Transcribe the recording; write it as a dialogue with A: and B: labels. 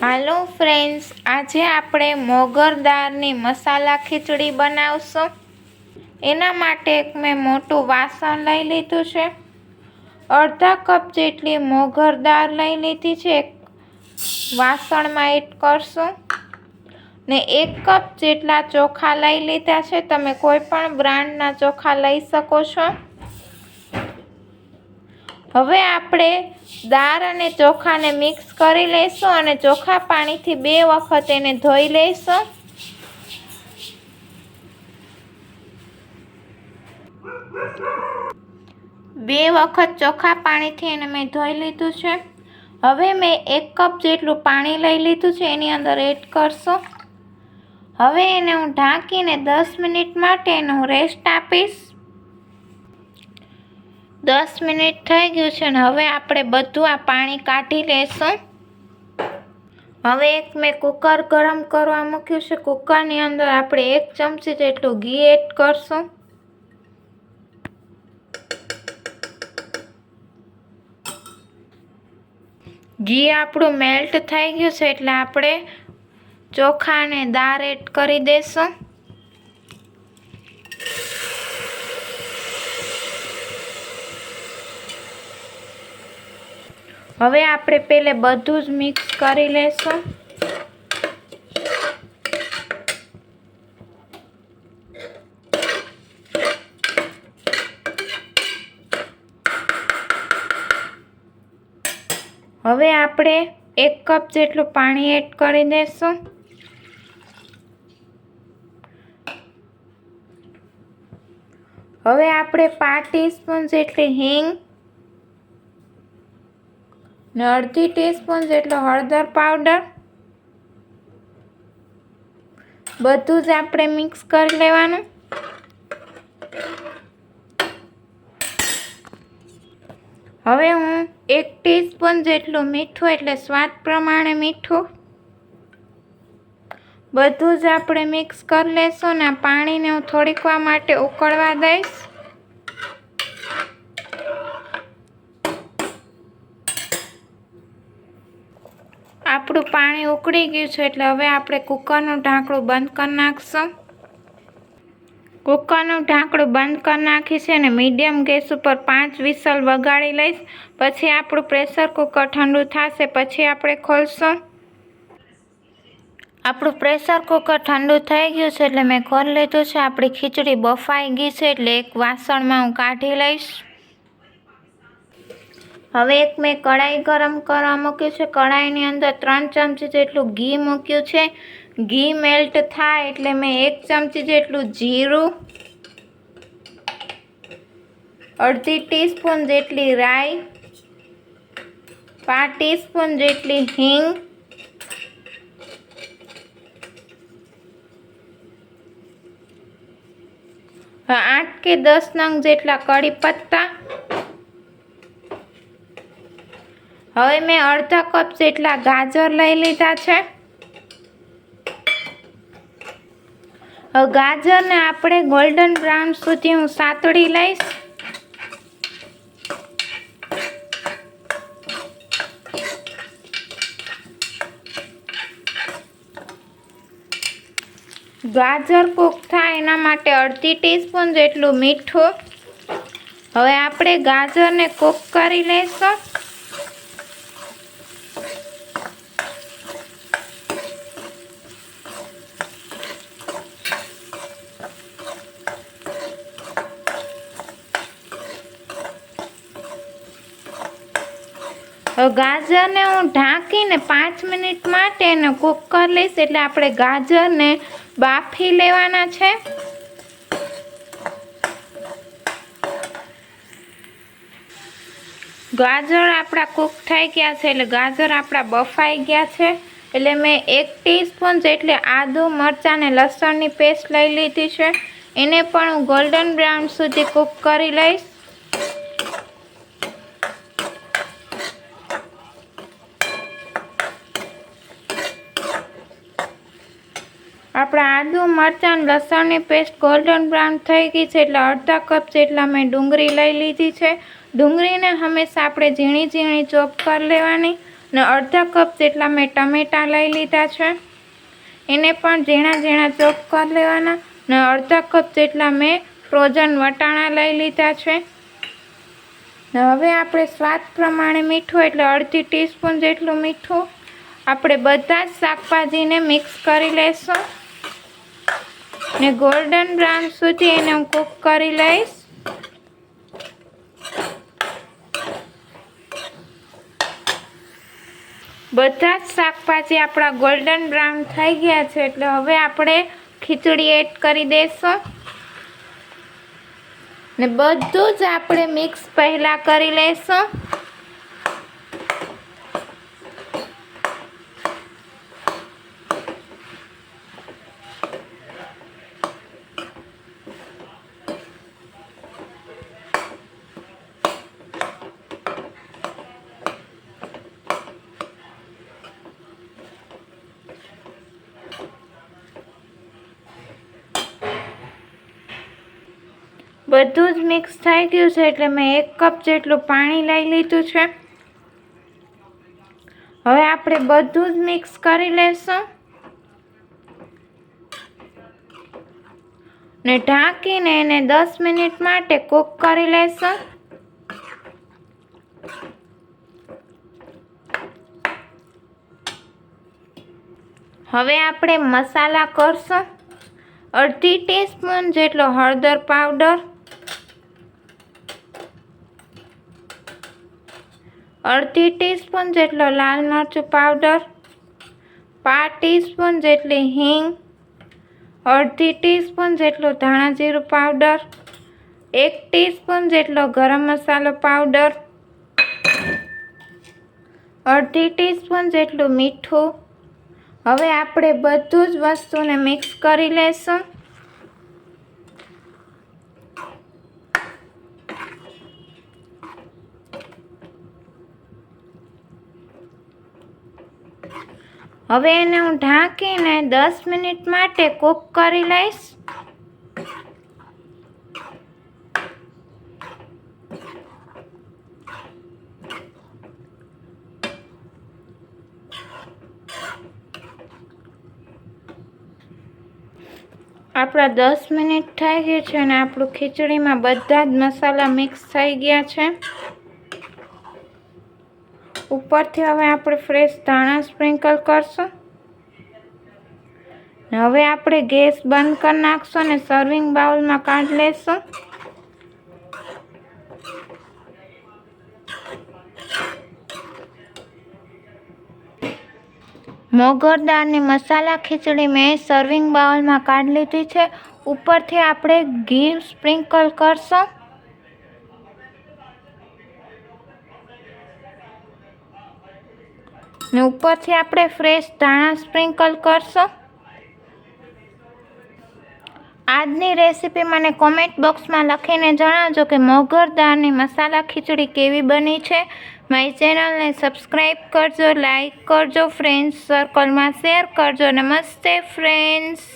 A: હાલો friends, આજે આપણે મોગર દાળની મસાલા ખીચડી બનાવશું. એના માટે એક મેં મોટું વાસણ લઈ લીધું છે. અડધા કપ જેટલી મોગર દાળ લઈ લીધી છે વાસણમાં એડ કરશું. ને એક કપ જેટલા ચોખા લઈ લીધા છે, તમે કોઈ પણ બ્રાન્ડના ચોખા લઈ શકો છો. હવે આપણે દાળ અને ચોખાને મિક્સ કરી લઈશું અને ચોખા પાણીથી બે વખત એને ધોઈ લઈશું. બે વખત ચોખા પાણીથી એને મેં ધોઈ લીધું છે. હવે મેં એક કપ જેટલું પાણી લઈ લીધું છે, એની અંદર એડ કરશું. હવે એને હું ઢાંકીને દસ મિનિટ માટે એનું રેસ્ટ આપીશ. દસ મિનિટ થઈ ગયું છે ને હવે આપણે બધું આ પાણી કાઢી લેશું. હવે એક મેં કુકર ગરમ કરવા મૂક્યું છે. કુકરની અંદર આપણે એક ચમચી જેટલું ઘી એડ કરશું. ઘી આપણું મેલ્ટ થઈ ગયું છે એટલે આપણે ચોખા અને દાળ એડ કરી દઈશું હવે આપણે પહેલે બધું જ મિક્સ કરી લેશું. હવે આપણે એક કપ જેટલું પાણી એડ કરી દઈશું હવે આપણે પાંચ ટીસ્પૂન જેટલી હિંગ ને અડધી ટીસ્પૂન જેટલો હળદર પાવડર. બધું જ આપણે મિક્સ કરી લેવાનું. હવે હું એક ટીસ્પૂન જેટલું મીઠું, એટલે સ્વાદ પ્રમાણે મીઠું. બધું જ આપણે મિક્સ કરી લેશું ને પાણીને હું થોડીક વાર માટે ઉકળવા દઈશ. આપણું પાણી ઉકળી ગયું છે એટલે હવે આપણે કુકરનું ઢાંકણું બંધ કરી નાખશું. કુકરનું ઢાંકણું બંધ કરી નાખીશ અને મીડિયમ ગેસ ઉપર પાંચ વિસલ વગાડી લઈશ. પછી આપણું પ્રેશર કુકર ઠંડુ થશે, પછી આપણે ખોલશું. આપણું પ્રેશર કુકર ઠંડુ થઈ ગયું છે એટલે મેં ખોલી લીધું છે. આપણી ખીચડી બફાઈ ગઈ છે એટલે એક વાસણમાં હું કાઢી લઈશ. હવે એક મેં કઢાઈ ગરમ કરવા મૂક્યું છે. કઢાઈની અંદર ત્રણ ચમચી જેટલું ઘી મૂક્યું છે. ઘી મેલ્ટ થાય એટલે મેં એક ચમચી જેટલું જીરું, અડધી ટીસ્પૂન જેટલી રાઈ, પાંચ ટીસ્પૂન જેટલી હિંગ, આઠ કે દસ નંગ જેટલા કડી પત્તા હવે મેં અડધા કપ જેટલા ગાજર લઈ લીધા છે. હવે ગાજરને આપણે ગોલ્ડન બ્રાઉન સુધી હું સાતળી લઈશ. ગાજર કૂક થાય એના માટે અડધી ટીસ્પૂન જેટલું મીઠું. હવે આપણે ગાજરને કૂક કરી લઈશું. ગાજરને હું ઢાંકીને પાંચ મિનિટ માટે એને કૂક કરી લઈશ. એટલે આપણે ગાજરને બાફી લેવાના છે. ગાજર આપણા કૂક થઈ ગયા છે. એટલે ગાજર આપણા બફાઈ ગયા છે. એટલે મેં એક ટીસ્પૂન જેટલી આદુ મરચાં ને લસણની પેસ્ટ લઈ લીધી છે. એને પણ હું ગોલ્ડન બ્રાઉન સુધી કૂક કરી લઈશ આપણા આદુ મરચાં, લસણની પેસ્ટ ગોલ્ડન બ્રાઉન થઈ ગઈ છે એટલે અડધા કપ જેટલા મેં ડુંગળી લઈ લીધી છે. ડુંગળીને હંમેશા આપણે ઝીણી ઝીણી ચોપ કરી લેવાની ને અડધા કપ જેટલા મેં ટમેટાં લઈ લીધા છે. એને પણ ઝીણા ઝીણા ચોપ કરી લેવાના ને અડધા કપ જેટલા મેં ફ્રોઝન વટાણા લઈ લીધા છે. ને હવે આપણે સ્વાદ પ્રમાણે મીઠું એટલે અડધી ટીસ્પૂન જેટલું મીઠું આપણે બધા જ શાકભાજીને મિક્સ કરી લઈશું ને ગોલ્ડન બ્રાઉન સુધી એને હું કૂક કરી લઈશ. બધા જ શાકભાજી આપણા ગોલ્ડન બ્રાઉન થઈ ગયા છે, એટલે હવે આપણે ખીચડી એડ કરી દઈશું ને બધું જ આપણે મિક્સ પહેલાં કરી લઈશું. બધું જ મિક્સ થઈ ગયું છે એટલે મેં એક કપ જેટલું પાણી લઈ લીધું છે. હવે આપણે બધું જ મિક્સ કરી લેશું. ને ઢાંકીને એને દસ મિનિટ માટે કૂક કરી લેશું. હવે આપણે મસાલા કરશું. અડધી ટીસ્પૂન જેટલો હળદર પાવડર અડધી ટીસ્પૂન જેટલો લાલ મરચું પાવડર, પાંચ ટીસ્પૂન જેટલી હિંગ, અડધી ટીસ્પૂન જેટલો ધાણા જીરું પાવડર, એક ટીસ્પૂન જેટલો ગરમ મસાલો પાવડર, અડધી ટીસ્પૂન જેટલું મીઠું. હવે આપણે બધું જ વસ્તુને મિક્સ કરી લઈશું હવે એને હું ઢાંકીને દસ મિનિટ માટે કૂક કરી લઈશ. આપણા દસ મિનિટ થઈ ગઈ છે અને આપણું ખીચડીમાં બધા જ મસાલા મિક્સ થઈ ગયા છે. ઉપરથી હવે આપણે ફ્રેશ ધાણા સ્પ્રિંકલ કરશું. હવે આપણે ગેસ બંધ કરી નાખશું અને સર્વિંગ બાઉલમાં કાઢી લેશું. મોગર દાળની મસાલા ખીચડી મેં સર્વિંગ બાઉલમાં કાઢી લીધી છે. ઉપરથી આપણે ઘી સ્પ્રિંકલ કરશું. ને ઉપરથી આપણે ફ્રેશ ધાણા સ્પ્રિંકલ કરશું. આજની રેસીપી મને કોમેન્ટ બોક્સમાં લખીને જણાવજો કે મોગર દાળની મસાલા ખીચડી કેવી બની છે. મારી ચેનલને સબસ્ક્રાઈબ કરજો લાઈક કરજો ફ્રેન્ડ્સ સર્કલમાં શેર કરજો. નમસ્તે ફ્રેન્ડ્સ